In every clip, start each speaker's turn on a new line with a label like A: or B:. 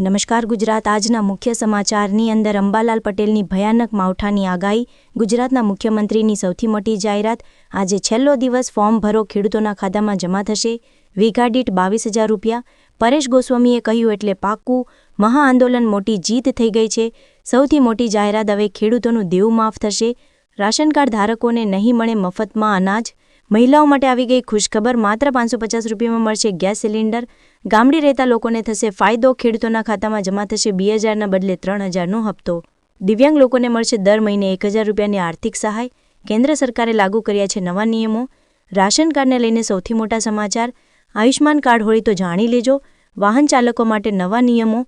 A: નમસ્કાર ગુજરાત આજના મુખ્ય સમાચારની અંદર અંબાલાલ પટેલની ભયાનક માવઠાની આગાહી, ગુજરાતના મુખ્યમંત્રીની સૌથી મોટી જાહેરાત, આજે છેલ્લો દિવસ ફોર્મ ભરો, ખેડૂતોના ખાતામાં જમા થશે, વીઘા દીઠ બાવીસ હજાર રૂપિયા. પરેશ ગોસ્વામીએ કહ્યું, એટલે પાક્કું મહાઆંદોલન મોટી જીત થઈ ગઈ છે. સૌથી મોટી જાહેરાત હવે ખેડૂતોનું દેવું માફ થશે. રાશન કાર્ડ ધારકોને નહીં મળે મફતમાં અનાજ. મહિલાઓ માટે આવી ગઈ ખુશખબર માત્ર પાંચસો પચાસ રૂપિયામાં મળશે ગેસ સિલિન્ડર. ગામડી રહેતા લોકોને થશે ફાયદો, ખેડૂતોના ખાતામાં જમા થશે બે હજારના બદલે ત્રણ હજારનો હપ્તો. દિવ્યાંગ લોકોને મળશે દર મહિને એક હજાર રૂપિયાની આર્થિક સહાય. કેન્દ્ર સરકારે લાગુ કર્યા છે નવા નિયમો. રાશન કાર્ડને લઈને સૌથી મોટા સમાચાર. આયુષ્માન કાર્ડ હોય તો જાણી લેજો. વાહન ચાલકો માટે નવા નિયમો.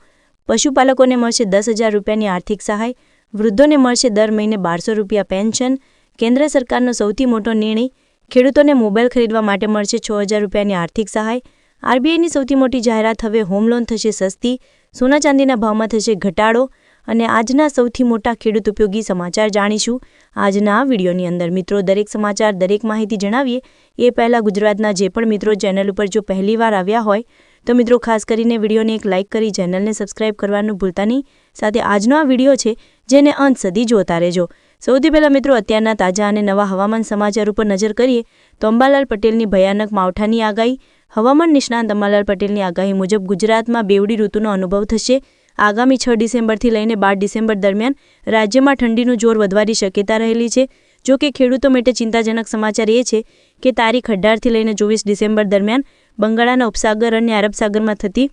A: પશુપાલકોને મળશે દસ હજાર રૂપિયાની આર્થિક સહાય. વૃદ્ધોને મળશે દર મહિને બારસો રૂપિયા પેન્શન. કેન્દ્ર સરકારનો સૌથી મોટો નિર્ણય ખેડૂતોને મોબાઈલ ખરીદવા માટે મળશે છ હજાર રૂપિયાની આર્થિક સહાય. આરબીઆઈની સૌથી મોટી જાહેરાત હવે હોમ લોન થશે સસ્તી, સોના ચાંદીના ભાવમાં થશે ઘટાડો અને આજના સૌથી મોટા ખેડૂત ઉપયોગી સમાચાર જાણીશું. આજના આ વિડીયોની અંદર મિત્રો દરેક સમાચાર, દરેક માહિતી જણાવીએ. એ પહેલાં ગુજરાતના જે પણ મિત્રો ચેનલ ઉપર જો પહેલીવાર આવ્યા હોય, તો મિત્રો ખાસ કરીને વિડીયોને એક લાઇક કરી ચેનલને સબસ્ક્રાઇબ કરવાનું ભૂલતા નહીં. સાથે આજનો આ વીડિયો છે, જેને અંત સુધી જોતા રહેજો. સૌથી પહેલાં મિત્રો અત્યારના તાજા અને નવા હવામાન સમાચાર ઉપર નજર કરીએ તો અંબાલાલ પટેલની ભયાનક માવઠાની આગાહી. હવામાન નિષ્ણાંત અંબાલાલ પટેલની આગાહી મુજબ ગુજરાતમાં બેવડી ઋતુનો અનુભવ થશે. આગામી છ ડિસેમ્બરથી લઈને બાર ડિસેમ્બર દરમિયાન રાજ્યમાં ઠંડીનું જોર વધવાની શક્યતા રહેલી છે. જો કે ખેડૂતો માટે ચિંતાજનક સમાચાર એ છે કે તારીખ અઢારથી લઈને ચોવીસ ડિસેમ્બર દરમિયાન બંગાળાના ઉપસાગર અને અરબ સાગરમાં થતી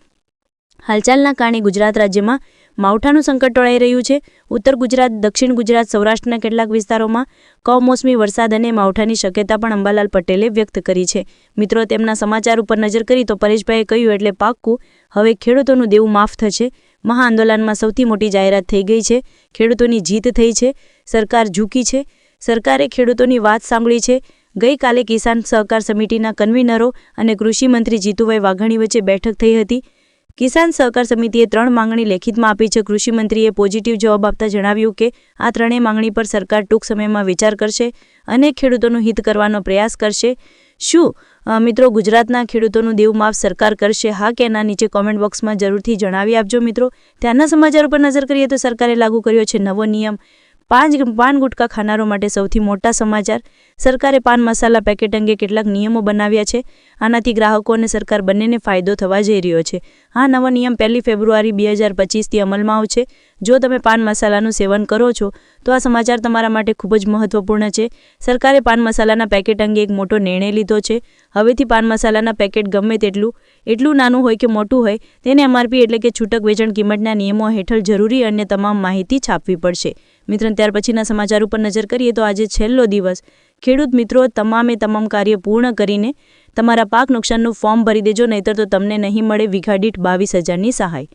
A: હાલચાલના કારણે ગુજરાત રાજ્યમાં માવઠાનું સંકટ ટોળાઈ રહ્યું છે. ઉત્તર ગુજરાત, દક્ષિણ ગુજરાત, સૌરાષ્ટ્રના કેટલાક વિસ્તારોમાં કમોસમી વરસાદ અને માવઠાની શક્યતા પણ અંબાલાલ પટેલે વ્યક્ત કરી છે. મિત્રો, તેમના સમાચાર ઉપર નજર કરી તો પરેશભાઈએ કહ્યું, એટલે પાક્કું, હવે ખેડૂતોનું દેવું માફ થશે. મહાઆંદોલનમાં સૌથી મોટી જાહેરાત થઈ ગઈ છે. ખેડૂતોની જીત થઈ છે. સરકાર ઝૂકી છે. સરકારે ખેડૂતોની વાત સાંભળી છે. ગઈકાલે કિસાન સહકાર સમિતિના કન્વીનરો અને કૃષિમંત્રી જીતુભાઈ વાઘાણી વચ્ચે બેઠક થઈ હતી. કિસાન સહકાર સમિતિએ ત્રણ માંગણી લેખિતમાં આપી છે. કૃષિમંત્રીએ પોઝિટિવ જવાબ આપતા જણાવ્યું કે, આ ત્રણેય માંગણી પર સરકાર ટૂંક સમયમાં વિચાર કરશે અને ખેડૂતોનું હિત કરવાનો પ્રયાસ કરશે. શું મિત્રો, ગુજરાતના ખેડૂતોનું દેવું માફ સરકાર કરશે? હા કે એના નીચે કોમેન્ટ બોક્સમાં જરૂરથી જણાવી આપજો મિત્રો. ત્યાંના સમાચાર ઉપર નજર કરીએ તો સરકારે લાગુ કર્યો છે નવો નિયમ. પાંચ પાન ગુટકા ખાનારો માટે સૌથી મોટા સમાચાર. સરકારે પાન મસાલા પેકેટ અંગે કેટલાક નિયમો બનાવ્યા છે. આનાથી ગ્રાહકો અને સરકાર બંનેને ફાયદો થવા જઈ રહ્યો છે. આ નવો નિયમ પહેલી ફેબ્રુઆરી બે હજાર પચીસથી અમલમાં આવશે. જો તમે પાન મસાલાનું સેવન કરો છો, તો આ સમાચાર તમારા માટે ખૂબ જ મહત્વપૂર્ણ છે. સરકારે પાન મસાલાના પેકેટ અંગે એક મોટો નિર્ણય લીધો છે. હવેથી પાન મસાલાના પેકેટ ગમે તેટલું, એટલું નાનું હોય કે મોટું હોય, તેને એમઆરપી એટલે કે છૂટક વેચાણ કિંમતના નિયમો હેઠળ જરૂરી અન્ય તમામ માહિતી છાપવી પડશે. મિત્રો ત્યાર પછીના સમાચાર ઉપર નજર કરીએ તો આજે છેલ્લો દિવસ. ખેડૂત મિત્રો, તમામે તમામ કાર્ય પૂર્ણ કરીને તમારા પાક નુકસાનનું ફોર્મ ભરી દેજો, નહીતર તો તમને નહીં મળે વીઘા દીઠ બાવીસ હજારની સહાય.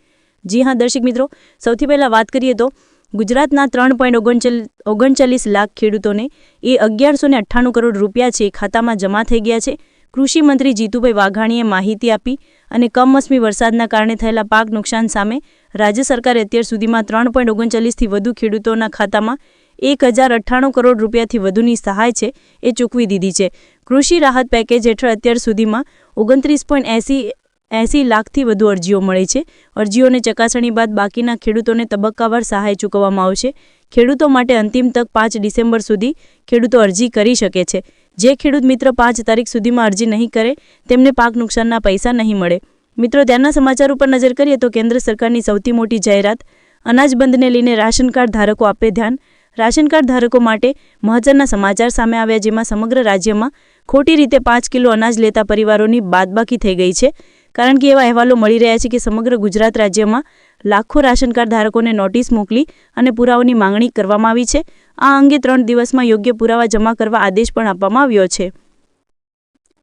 A: જી હા, દર્શક મિત્રો, સૌથી પહેલાં વાત કરીએ તો ગુજરાતના ત્રણ પોઈન્ટ ઓગણચાલીસ લાખ ખેડૂતોને એ અગિયારસો અઠ્ઠાણું કરોડ રૂપિયા છે ખાતામાં જમા થઈ ગયા છે. કૃષિમંત્રી જીતુભાઈ વાઘાણીએ માહિતી આપી અને કમોસમી વરસાદના કારણે થયેલા પાક નુકસાન સામે રાજ્ય સરકારે અત્યાર સુધીમાં ત્રણ પોઈન્ટ ઓગણચાલીસથી વધુ ખેડૂતોના ખાતામાં એક હજાર અઠ્ઠાણું કરોડ રૂપિયાથી વધુની સહાય છે એ ચૂકવી દીધી છે. કૃષિ રાહત પેકેજ હેઠળ અત્યાર સુધીમાં ઓગણત્રીસ પોઈન્ટ એંસી એંસી લાખથી વધુ અરજીઓ મળી છે. અરજીઓને ચકાસણી બાદ બાકીના ખેડૂતોને તબક્કાવાર સહાય ચૂકવવામાં આવશે. ખેડૂતો માટે અંતિમ તક પાંચ ડિસેમ્બર સુધી ખેડૂતો અરજી કરી શકે છે. જે ખેડૂત મિત્ર પાંચ તારીખ સુધીમાં અરજી નહીં કરે, તેમને પાક નુકસાનના પૈસા નહીં મળે. મિત્રો, ત્યાંના સમાચાર ઉપર નજર કરીએ તો કેન્દ્ર સરકારની સૌથી મોટી જાહેરાત, અનાજ બંધને લઈને રાશન કાર્ડ ધારકો આપે ધ્યાન. રાશન કાર્ડ ધારકો માટે મહત્વના સમાચાર સામે આવ્યા જેમાં સમગ્ર રાજ્યમાં ખોટી રીતે પાંચ કિલો અનાજ લેતા પરિવારોની બાદબાકી થઈ ગઈ છે. કારણ કે એવા અહેવાલો મળી રહ્યા છે કે સમગ્ર ગુજરાત રાજ્યમાં લાખો રાશન કાર્ડ ધારકોને નોટિસ મોકલી અને પુરાવાની માંગણી કરવામાં આવી છે. આ અંગે ત્રણ દિવસમાં યોગ્ય પુરાવા જમા કરવા આદેશ પણ આપવામાં આવ્યો છે.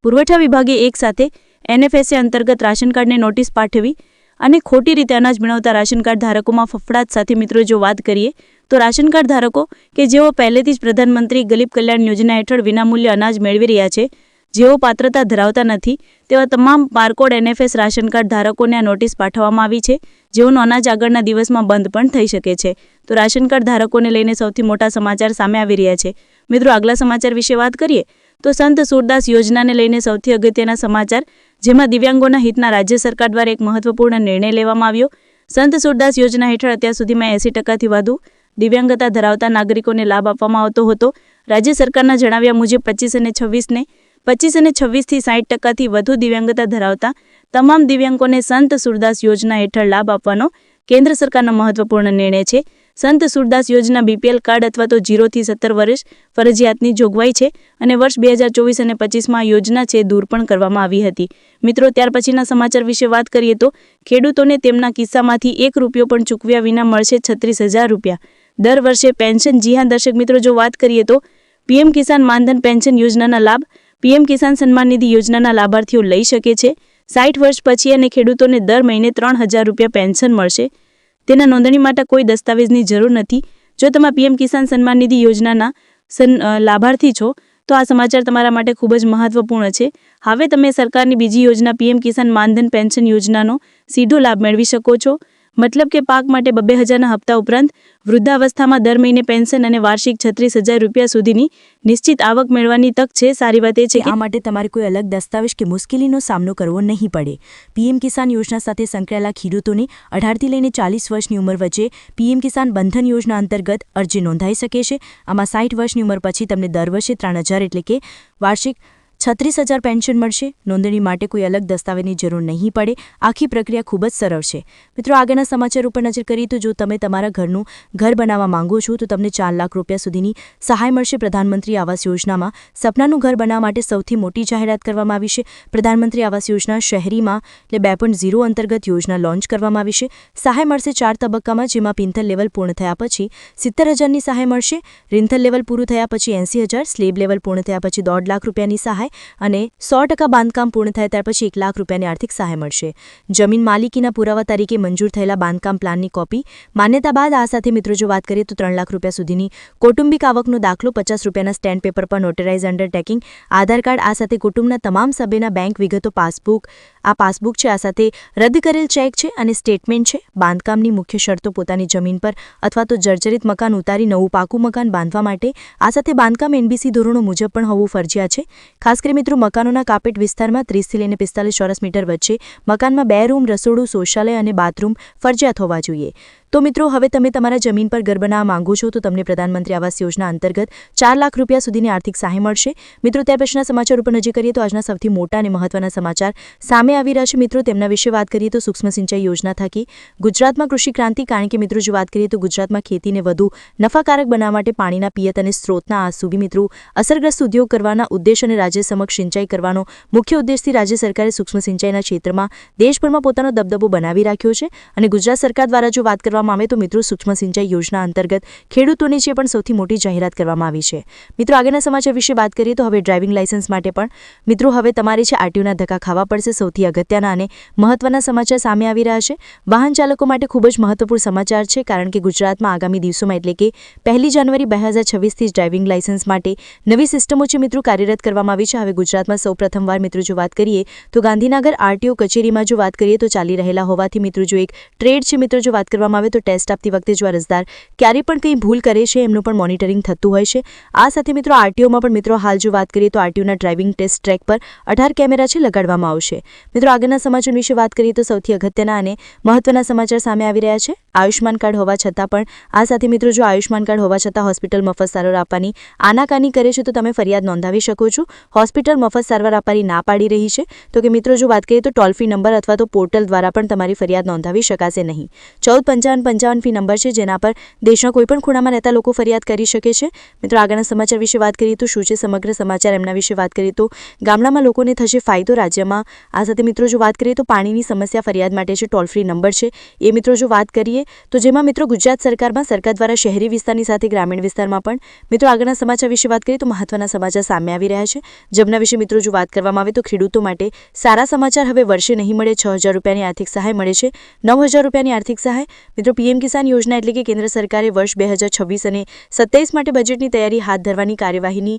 A: પુરવઠા વિભાગે એક સાથે એનએફએસએ અંતર્ગત રાશન કાર્ડને નોટિસ પાઠવી અને ખોટી રીતે અનાજ મેળવતા રાશન કાર્ડ ધારકોમાં ફફડાટ સાથે મિત્રો જો વાત કરીએ, તો રાશન કાર્ડ ધારકો કે જેઓ પહેલેથી જ પ્રધાનમંત્રી ગરીબ કલ્યાણ યોજના હેઠળ વિનામૂલ્ય અનાજ મેળવી રહ્યા છે જેઓ પાત્રતા ધરાવતા નથી, તેવા તમામ બારકોડ એનએફએસ રાશન કાર્ડ ધારકોને આ નોટિસ પાઠવવામાં આવી છે. જેઓનો અનાજ આગળના દિવસમાં બંધ પણ થઈ શકે છે. તો રાશન કાર્ડ ધારકોને લઈને સૌથી મોટા સમાચાર સામે આવી રહ્યા છે. મિત્રો, આગલા સમાચાર વિશે વાત કરીએ, તો સંત સુરદાસ યોજનાને લઈને સૌથી અગત્યના સમાચાર, જેમાં દિવ્યાંગોના હિતના રાજ્ય સરકાર દ્વારા એક મહત્વપૂર્ણ નિર્ણય લેવામાં આવ્યો.
B: સંત સુરદાસ યોજના હેઠળ અત્યાર સુધીમાં એંસી ટકાથી વધુ દિવ્યાંગતા ધરાવતા નાગરિકોને લાભ આપવામાં આવતો હતો. રાજ્ય સરકારના જણાવ્યા મુજબ પચીસ અને છવ્વીસને પચીસ અને છવ્વીસથી સાઠ ટકાથી વધુ દિવ્યાંગતા ધરાવતા તમામ દિવ્યાંગોને સંત સુરદાસ યોજના હેઠળ લાભ આપવાનો કેન્દ્ર સરકારનો મહત્વપૂર્ણ નિર્ણય છે. સંત સુરદાસ યોજના બીપીએલ કાર્ડ અથવા તો જીરોથી સત્તર વર્ષ ફરજિયાતની જોગવાઈ છે અને વર્ષ બે હજાર ચોવીસ અને પચીસમાં યોજના છે દૂર પણ કરવામાં આવી હતી. મિત્રો, ત્યાર પછીના સમાચાર વિશે વાત કરીએ તો ખેડૂતોને તેમના કિસ્સામાંથી એક રૂપિયો પણ ચૂકવ્યા વિના મળશે છત્રીસ હજાર રૂપિયા. દર વર્ષે પેન્શન, જી હા, દર્શક મિત્રો, જો વાત કરીએ તો પીએમ કિસાન માનધન પેન્શન યોજનાના લાભ પીએમ કિસાન સન્માન નિધિ યોજનાના લાભાર્થીઓ લઈ શકે છે. સાઠ વર્ષ પછી અને ખેડૂતોને દર મહિને ત્રણ હજાર રૂપિયા પેન્શન મળશે. તેના નોંધણી માટે કોઈ દસ્તાવેજની જરૂર નથી. જો તમે પીએમ કિસાન સન્માન નિધિ યોજનાના લાભાર્થી છો, તો આ સમાચાર તમારા માટે ખૂબ જ મહત્વપૂર્ણ છે. હવે તમે સરકારની બીજી યોજના પીએમ કિસાન માનધન પેન્શન યોજનાનો સીધો લાભ મેળવી શકો છો. મતલબ કે પાક માટે બબ્બે હજારના હપ્તા ઉપરાંત વૃદ્ધાવસ્થામાં દર મહિને પેન્શન અને વાર્ષિક છત્રીસ હજાર રૂપિયા સુધીની નિશ્ચિત આવક મેળવવાની તક છે. સારી વાત એ છે
A: આ માટે તમારે કોઈ અલગ દસ્તાવેજ કે મુશ્કેલીનો સામનો કરવો નહીં પડે. પીએમ કિસાન યોજના સાથે સંકળાયેલા ખેડૂતોને અઢારથી લઈને ચાલીસ વર્ષની ઉંમર વચ્ચે પીએમ કિસાન બંધન યોજના અંતર્ગત અરજી નોંધાઈ શકે છે. આમાં સાઠ વર્ષની ઉંમર પછી તમને દર વર્ષે ત્રણ હજાર એટલે કે વાર્ષિક છત્રીસ હજાર પેન્શન મળશે. નોંધણી માટે કોઈ અલગ દસ્તાવેજની જરૂર નહીં પડે. આખી પ્રક્રિયા ખૂબ જ સરળ છે. મિત્રો, આગળના સમાચાર ઉપર નજર કરીએ તો જો તમે તમારા ઘરનું ઘર બનાવવા માંગો છો, તો તમને ચાર લાખ રૂપિયા સુધીની સહાય મળશે પ્રધાનમંત્રી આવાસ યોજનામાં. સપનાનું ઘર બનાવવા માટે સૌથી મોટી જાહેરાત કરવામાં આવી છે. પ્રધાનમંત્રી આવાસ યોજના શહેરીમાં, એટલે બે પોઈન્ટ ઝીરો અંતર્ગત યોજના લોન્ચ કરવામાં આવી છે. સહાય મળશે ચાર તબક્કામાં, જેમાં પિંથલ લેવલ પૂર્ણ થયા પછી સિત્તેર હજારની સહાય મળશે. રિંથલ લેવલ પૂરું થયા પછી એંસી હજાર, સ્લેબ લેવલ પૂર્ણ થયા પછી દોઢ લાખ રૂપિયાની સહાય. અને સો બાંધકામ પૂર્ણ થાય ત્યાર પછી એક લાખ રૂપિયાની આર્થિક સહાય મળશે. જમીન માલિકીના પુરાવા તરીકે મંજૂર થયેલા બાંધકામ પ્લાનની કોપી માન્યતા બાદ આ સાથે મિત્રો જો વાત કરીએ તો ત્રણ લાખ રૂપિયા સુધીની કૌટુંબિક આવકનો દાખલો પચાસ રૂપિયાના સ્ટેન્ડ પેપર પર નોટરાઇઝ અંડરટેકિંગ, આધાર કાર્ડ આ સાથે કુટુંબના તમામ સભ્યના બેંક વિગતો, પાસબુક આ પાસબુક છે, આ સાથે રદ કરેલ ચેક છે અને સ્ટેટમેન્ટ છે. બાંધકામની મુખ્ય શરતો પોતાની જમીન પર અથવા તો જર્જરિત મકાન ઉતારી નવું પાકું મકાન બાંધવા માટે. આ સાથે બાંધકામ એનબીસી ધોરણો મુજબ પણ હોવું ફરજિયાત છે. ખાસ કરી મિત્રો, મકાનોના કાપેટ વિસ્તારમાં ત્રીસથી લઈને પિસ્તાલીસ ચોરસ મીટર વચ્ચે મકાનમાં બે રૂમ, રસોડું, શૌચાલય અને બાથરૂમ ફરજિયાત હોવા જોઈએ. તો મિત્રો, હવે તમે તમારા જમીન પર ઘર બનાવવા માંગો છો, તો તમને પ્રધાનમંત્રી આવાસ યોજના અંતર્ગત ચાર લાખ રૂપિયા સુધીની આર્થિક સહાય મળશે. મિત્રો, ત્યાર પછીના સમાચાર ઉપર નજર કરીએ તો આજના સૌથી મોટા અને મહત્વના સમાચાર સામે આવી રહ્યા છે મિત્રો, તેમના વિશે વાત કરીએ તો સૂક્ષ્મ સિંચાઈ યોજના થકી ગુજરાતમાં કૃષિ ક્રાંતિ કારણ કે મિત્રો, જો વાત કરીએ તો ગુજરાતમાં ખેતીને વધુ નફાકારક બનાવવા માટે પાણીના પિયત અને સ્ત્રોતના આ મિત્રો, અસરગ્રસ્ત ઉદ્યોગ કરવાના ઉદ્દેશ અને રાજ્ય સમક્ષ સિંચાઈ કરવાનો મુખ્ય ઉદ્દેશથી રાજ્ય સરકારે સૂક્ષ્મ સિંચાઈના ક્ષેત્રમાં દેશભરમાં પોતાનો દબદબો બનાવી રાખ્યો છે. અને ગુજરાત સરકાર દ્વારા જો વાત કરવામાં આવે તો મિત્રો, સૂક્ષ્મ સિંચાઈ યોજના અંતર્ગત ખેડૂતોની જે પણ સૌથી મોટી જાહેરાત કરવામાં આવી છે. મિત્રો, આગળના સમાચાર વિશે વાત કરીએ તો હવે ડ્રાઇવિંગ લાયસન્સ માટે પણ મિત્રો, હવે તમારે છે આરટીઓના ધક્કા ખાવા પડશે. સૌથી અગત્યના અને મહત્વના સમાચાર સામે આવી રહ્યા છે. વાહન ચાલકો માટે ખૂબ જ મહત્વપૂર્ણ સમાચાર છે, કારણ કે ગુજરાતમાં આગામી દિવસોમાં એટલે કે પહેલી જાન્યુઆરી બે હજાર છવ્વીસથી ડ્રાઇવિંગ લાયસન્સ માટે નવી સિસ્ટમો છે મિત્રો કાર્યરત કરવામાં આવી છે. હવે ગુજરાતમાં સૌ પ્રથમવાર મિત્રો જો વાત કરીએ, તો ગાંધીનગર આરટીઓ કચેરીમાં જો વાત કરીએ, તો ચાલી રહેલા હોવાથી મિત્રો જો એક ટ્રેડ છે મિત્રો જો વાત કરવામાં આવે, તો ટેસ્ટ આપતી વખતે જો અરજદાર ક્યારેય પણ કંઈ ભૂલ કરે છે, એમનું પણ મોનિટરિંગ થતું હોય છે. આ સાથે મિત્રો આરટીઓમાં પણ મિત્રો હાલ જો વાત કરીએ, તો આરટીઓના ડ્રાઇવિંગ ટેસ્ટ ટ્રેક પર અઢાર કેમેરા છે લગાડવામાં આવશે. મિત્રો, આગળના સમાચાર વિશે વાત કરીએ તો સૌથી અગત્યના અને મહત્વના સમાચાર સામે આવી રહ્યા છે. આયુષ્યમાન કાર્ડ હોવા છતાં પણ, આ સાથે મિત્રો, જો આયુષ્યમાન કાર્ડ હોવા છતાં હોસ્પિટલ મફત સારવાર આપવાની આનાકાની કરે છે, તો તમે ફરિયાદ નોંધાવી શકો છો. હોસ્પિટલ મફત સારવાર આપવાની ના પાડી રહી છે. તો કે મિત્રો, જો વાત કરીએ તો ટોલ ફ્રી નંબર અથવા તો પોર્ટલ દ્વારા પણ તમારી ફરિયાદ નોંધાવી શકાશે નહીં. ચૌદ પંચાવન પંચાવન ફી નંબર છે, જેના પર દેશના કોઈપણ ખૂણામાં રહેતા લોકો ફરિયાદ કરી શકે છે. મિત્રો, આગળના સમાચાર વિશે વાત કરીએ તો શું છે સમગ્ર સમાચાર? એમના વિશે વાત કરીએ તો ગામડામાં લોકોને થશે ફાયદો, રાજ્યમાં આ સાથે મિત્રો જો વાત કરીએ તો પાણીની સમસ્યા ફરિયાદ માટે છે ટોલ ફ્રી નંબર છે, એ મિત્રો જો વાત કરીએ તો જેમાં મિત્રો ગુજરાત સરકારમાં, સરકાર દ્વારા શહેરી વિસ્તારની સાથે ગ્રામીણ વિસ્તારમાં પણ મિત્રો આગળના સમાચાર વિશે વાત કરીએ તો મહત્વના સમાચાર સામે આવી રહ્યા છે. જમના વિશે મિત્રો જો વાત કરવામાં આવે તો ખેડૂતો માટે સારા સમાચાર હવે વર્ષે નહીં મળે, છ હજાર રૂપિયાની આર્થિક સહાય મળે છે. નવ હજાર રૂપિયાની આર્થિક સહાય મિત્રો પીએમ કિસાન યોજના એટલે કે કેન્દ્ર સરકારે વર્ષ બે હજાર છવ્વીસ અને સત્યાવીસ માટે બજેટની તૈયારી હાથ ધરવાની કાર્યવાહીની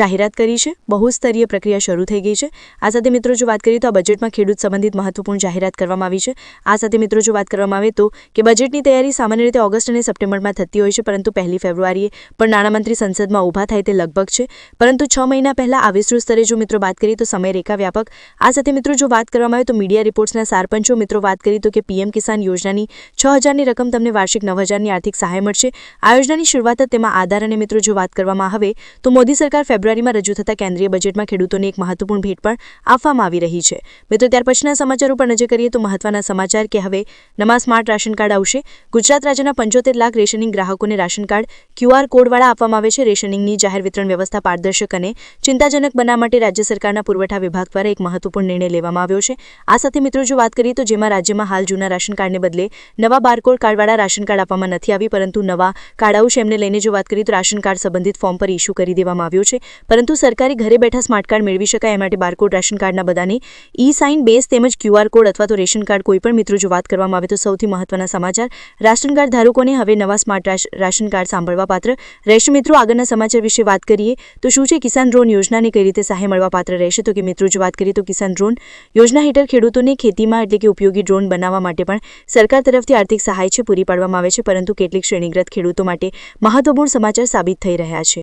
A: જાહેરાત કરી છે. બહુસ્તરીય પ્રક્રિયા શરૂ થઈ ગઈ છે. આ સાથે મિત્રો જો વાત કરીએ તો આ બજેટમાં ખેડૂત સંબંધિત મહત્વપૂર્ણ જાહેરાત કરવામાં આવી છે. આ સાથે મિત્રો, જો વાત કરવામાં આવે તો કે બજેટની તૈયારી સામાન્ય રીતે ઓગસ્ટ અને સપ્ટેમ્બરમાં થતી હોય છે, પરંતુ પહેલી ફેબ્રુઆરીએ પણ નાણામંત્રી સંસદમાં ઊભા થાય તે લગભગ છે. પરંતુ છ મહિના પહેલા આ વિસ્તૃત સ્તરે જો મિત્રો વાત કરીએ તો સમયરેખા વ્યાપક. આ સાથે મિત્રો, જો વાત કરવામાં આવે તો મીડિયા રિપોર્ટ્સના સારપંચો, મિત્રો, વાત કરી તો કે પીએમ કિસાન યોજનાની છ હજારની રકમ તમને વાર્ષિક નવ હજારની આર્થિક સહાય મળશે. આ યોજનાની શરૂઆત જ તેમાં આધાર અને મિત્રો, જો વાત કરવામાં આવે તો મોદી સરકાર ફેબ્રુઆરીમાં રજૂ થતા કેન્દ્રીય બજેટમાં ખેડૂતોને એક મહત્વપૂર્ણ ભેટ પણ આપવામાં આવી રહી છે. મિત્રો, ત્યાર પછીના સમાચારો પર નજર કરીએ તો મહત્વના સમાચાર કે હવે નવા સ્માર્ટ રાશન કાર્ડ આવશે. ગુજરાત રાજ્યના પંચોતેર લાખ રેશનિંગ ગ્રાહકોને રાશન કાર્ડ ક્યુઆર કોડવાળા આપવામાં આવે છે. રેશનિંગની જાહેર વિતરણ વ્યવસ્થા પારદર્શક અને ચિંતાજનક બનાવવા માટે રાજ્ય સરકારના પુરવઠા વિભાગ દ્વારા એક મહત્વપૂર્ણ નિર્ણય લેવામાં આવ્યો છે. આ સાથે મિત્રો, જો વાત કરીએ તો જેમાં રાજ્યમાં હાલ જૂના રાશન કાર્ડને બદલે નવા બારકોડ કાર્ડવાળા રાશન કાર્ડ આપવામાં નથી આવી, પરંતુ નવા કાર્ડ આવશે. એમને લઈને જો વાત કરીએ તો રાશન કાર્ડ સંબંધિત ફોર્મ પર ઇસ્યુ કરી દેવામાં આવ્યો છે. પરંતુ સરકારે ઘરે બેઠા સ્માર્ટ કાર્ડ મેળવી શકાય, એ માટે બારકોડ રાશન કાર્ડના બધાને ઈ સાઇન બેઝ તેમજ ક્યુઆર કોડ અથવા તો રેશન કાર્ડ કોઈ પણ મિત્રો જો વાત કરવામાં આવે તો સૌથી મહત્વના સમાચાર. રાશન કાર્ડ ધારકોને હવે નવા સ્માર્ટ રાશ- રાશન કાર્ડ સાંભળવા પાત્ર. રહેશે મિત્રો, આગળના સમાચાર વિશે વાત કરીએ તો શું છે? કિસાન ડ્રોન યોજનાને કઈ રીતે સહાય મળવા પાત્ર રહેશે? તો કે મિત્રો, જો વાત કરીએ તો કિસાન ડ્રોન યોજના હેઠળ ખેડૂતોને ખેતીમાં એટલે કે ઉપયોગી ડ્રોન બનાવવા માટે પણ સરકાર તરફથી આર્થિક સહાય છે પૂરી પાડવામાં આવે છે, પરંતુ કેટલીક શ્રેણીગ્રત ખેડૂતો માટે મહત્વપૂર્ણ સમાચાર સાબિત થઈ રહ્યા છે.